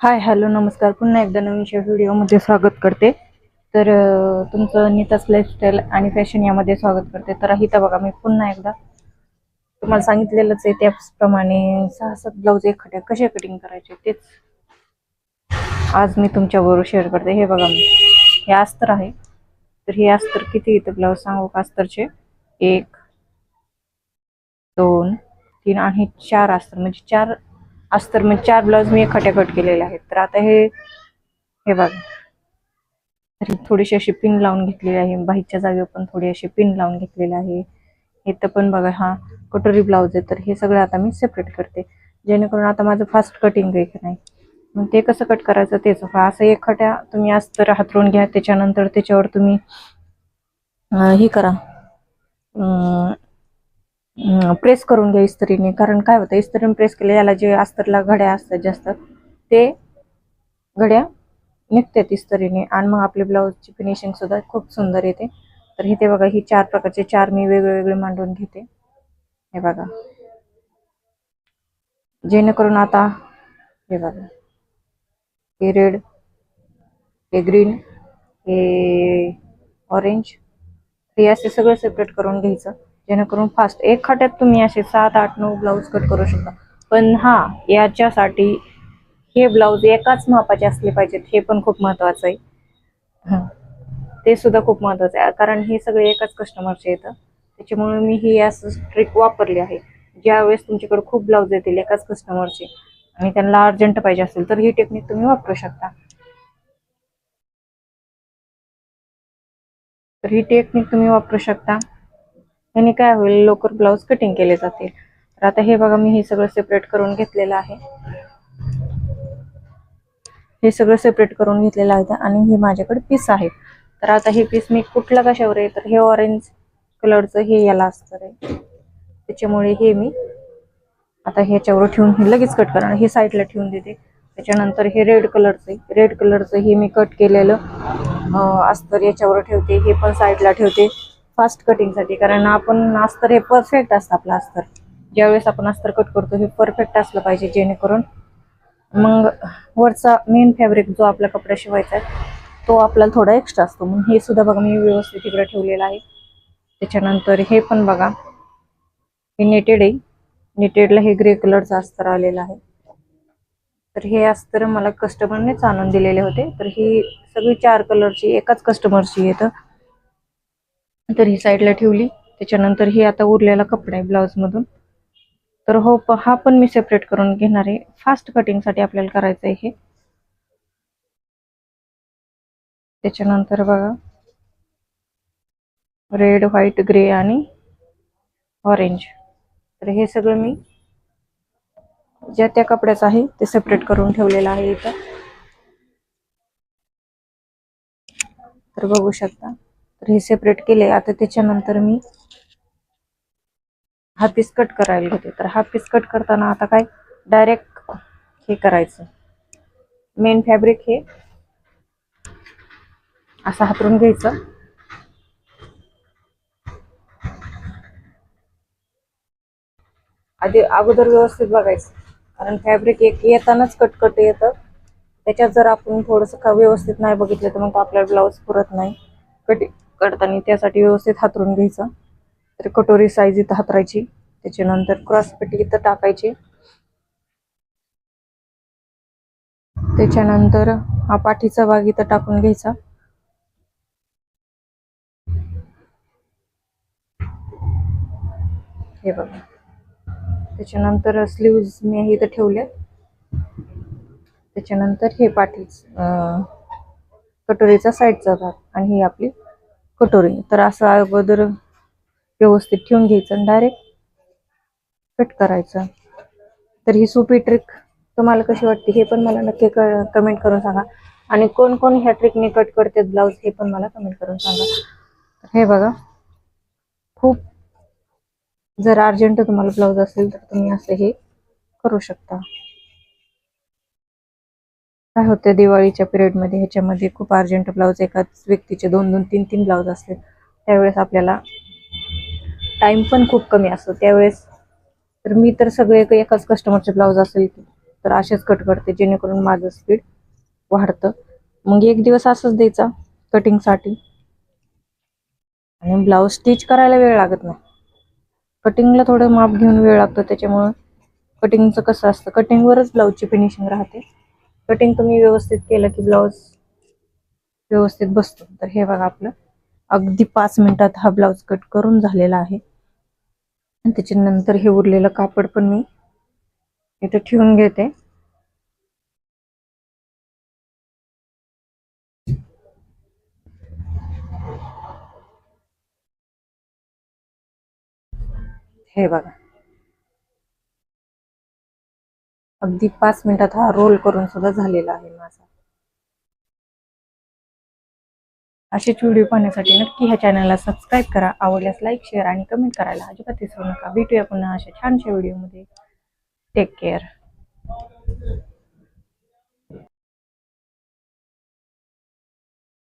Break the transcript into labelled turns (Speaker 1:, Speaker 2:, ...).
Speaker 1: Hi hello नमस्कार. पुन्हा एकदा नवीनशा व्हिडिओमध्ये स्वागत करते. तर तुमचं नीताच लाईफस्टाईल आणि फॅशन यामध्ये स्वागत करते. तर इथं बघा मी पुन्हा एकदा तुम्हाला सांगितलेलंच आहे त्याचप्रमाणे सहा सात ब्लाऊज एखाद्या कसे कटिंग करायचे तेच आज मी तुमच्याबरोबर शेअर करते. हे बघा मी हे अस्तर आहे. तर हे अस्तर किती येतं ब्लाऊज सांगू का अस्तरचे? एक दोन तीन आणि चार अस्तर. म्हणजे चार आज तर मग चार ब्लाऊज मी एखाद्या कट केलेले आहेत. तर आता हे हे बघा. थोडीशी अशी पिन लावून घेतलेली आहे. बाईच्या जागेवर पण थोडी अशी पिन लावून घेतलेली आहे. इथं पण बघा हा कटोरी ब्लाऊज आहे. तर हे सगळं आता मी सेपरेट करते. जेणेकरून आता माझं फास्ट कटिंग आहे की नाही? मग ते कसं कट करायचं तेच. असं एखाद्या तुम्ही आज तर हातरून घ्या. त्याच्यानंतर त्याच्यावर तुम्ही हे करा. प्रेस करून घ्या इस्त्रीने. कारण काय होतं इस्त्रीने प्रेस केले याला जे अस्तरला घड्या असतात जास्त ते घड्या निघतात इस्त्रीने. आणि मग आपले ब्लाऊजची फिनिशिंग सुद्धा खूप सुंदर येते. तर इथे बघा ही चार प्रकारचे चार मी वेगळे वेगळे मांडून घेते. हे बघा. जेणेकरून आता हे बघा. हे रेड हे ग्रीन हे ऑरेंज हे असे सगळं सेपरेट करून घ्यायचं. जेणेकरून फास्ट एक खाट्यात तुम्ही असे सात आठ नऊ ब्लाऊज कट करू शकता. पण हा याच्यासाठी हे ब्लाऊज एकाच मापाचे असले पाहिजेत हे पण खूप महत्वाचं आहे. ते सुद्धा खूप महत्वाचं आहे. कारण हे सगळे एकाच कस्टमरचे येतं. त्याच्यामुळे मी ही असं ट्रिक वापरली आहे. ज्या वेळेस तुमच्याकडे खूप ब्लाऊज येतील एकाच कस्टमरचे आणि त्यांना अर्जंट पाहिजे असेल तर ही टेक्निक तुम्ही वापरू शकता. तर ही टेक्निक तुम्ही वापरू शकता. याने काय होईल लवकर ब्लाऊज कटिंग केले जातील. तर आता हे बघा मी हे सगळं सेपरेट करून घेतलेलं आहे. हे सगळं सेपरेट करून घेतलेलं आहे आणि हे माझ्याकडे पीस आहे तर आता हे पीस मी कुठल्या कशावर आहे? तर हे ऑरेंज कलरचं हे याला असतं आहे त्याच्यामुळे हे मी आता ह्याच्यावर ठेवून हे लगेच कट करणार. हे साईडला ठेवून देते. त्याच्यानंतर हे रेड कलरचं रेड कलरचं हे मी कट केलेलं अस्तर याच्यावर ठेवते. हे पण साईडला ठेवते. फास्ट कटिंगसाठी कारण आपण अस्तर हे परफेक्ट असतं आपलं अस्तर. ज्यावेळेस आपण अस्तर कट करतो हे परफेक्ट असलं पाहिजे जेणेकरून मग वरचा मेन फॅब्रिक जो आपला कपडा शिवायचा आहे तो आपल्याला थोडा एक्स्ट्रा असतो. मग हे सुद्धा बघा मी व्यवस्थित इकडे ठेवलेलं आहे. त्याच्यानंतर हे पण बघा. हे नेटेड आहे. नेटेडला हे ग्रे कलरचं अस्तर आलेलं आहे. तर हे अस्तर मला कस्टमरनेच आणून दिलेले होते. तर ही सगळी चार कलरची एकाच कस्टमरची येतं तर ही साईडला ठेवली. त्याच्यानंतर ही आता उरलेला कपडा आहे ब्लाऊज मधून तर हो प- हा पण मी सेपरेट करून घेणार आहे. फास्ट कटिंगसाठी आपल्याला करायचं आहे हे. त्याच्यानंतर बघा. रेड व्हाईट ग्रे आणि ऑरेंज तर हे सगळं मी ज्या त्या कपड्याचं आहे ते सेपरेट करून ठेवलेलं आहे इथं. तर बघू शकता. तर हे सेपरेट केले. आता त्याच्यानंतर मी हा पीस कट करायला घेते. तर हा पीस कट करताना आता काय? डायरेक्ट हे करायचं. मेन फॅब्रिक हे असं हातरून घ्यायचं. आधी अगोदर व्यवस्थित बघायचं. कारण फॅब्रिक एक येतानाच कटकट येतं. त्याच्यात जर आपण थोडंसं का व्यवस्थित नाही बघितलं तर मग आपल्याला ब्लाऊज पुरत नाही. कटिंग करताना त्यासाठी व्यवस्थित हातरून घ्यायचं. तर कटोरी साईज इथं हातरायची. त्याच्यानंतर क्रॉसपेटी इथं टाकायची. त्याच्यानंतर हा पाठीचा भाग इथं टाकून घ्यायचा. हे बघा. त्याच्यानंतर स्लीव्ज मी इथं ठेवले. त्याच्यानंतर हे पाठीच कटोरीचा साईडचा भाग आणि ही आपली कटोरी. तर असं अगोदर व्यवस्थित ठेवून घ्यायचं आणि डायरेक्ट कट करायचं. तर ही सोपी ट्रिक तुम्हाला कशी वाटते हे पण मला नक्की कमेंट करून सांगा. आणि कोण कोण ह्या ट्रिकने कट करते ब्लाऊज हे पण मला कमेंट करून सांगा. हे बघा. खूप जर अर्जंट तुम्हाला ब्लाऊज असेल तर तुम्ही असं हे करू शकता. काय होतं दिवाळीच्या पिरियडमध्ये ह्याच्यामध्ये खूप अर्जंट ब्लाऊज एकाच व्यक्तीचे दोन दोन तीन तीन ब्लाऊज असतात त्यावेळेस आपल्याला टाइम पण खूप कमी असतो. त्यावेळेस तर मी तर सगळे एकाच कस्टमरचे ब्लाऊज असेल तर असेच कट करते जेणेकरून माझं स्पीड वाढतं. मग एक दिवस असंच द्यायचा कटिंगसाठी आणि ब्लाऊज स्टिच करायला वेळ लागत नाही. कटिंगला थोडं माप घेऊन वेळ लागतो त्याच्यामुळं कटिंगचं कसं असतं कटिंगवरच ब्लाऊजची फिनिशिंग राहते. कटिंग तुम्ही व्यवस्थित केलं की ब्लाऊज व्यवस्थित बसतो. तर हे बघा आपलं. अगदी पाच मिनिटात हा ब्लाऊज कट करून झालेला आहे. त्याच्यानंतर हे उरलेलं कापड पण मी इथे ठेवून घेते. हे बघा. अगदी पाच मिनिटात हा रोल करून सुद्धा झालेला आहे माझा. असेच व्हिडिओ पाहण्यासाठी नक्की ह्या चॅनलला सबस्क्राईब करा आवडल्यास लाईक शेअर आणि कमेंट करायला अजिबात विसरू नका. भेटूया पुन्हा अशा छानशा व्हिडिओमध्ये टेक केअर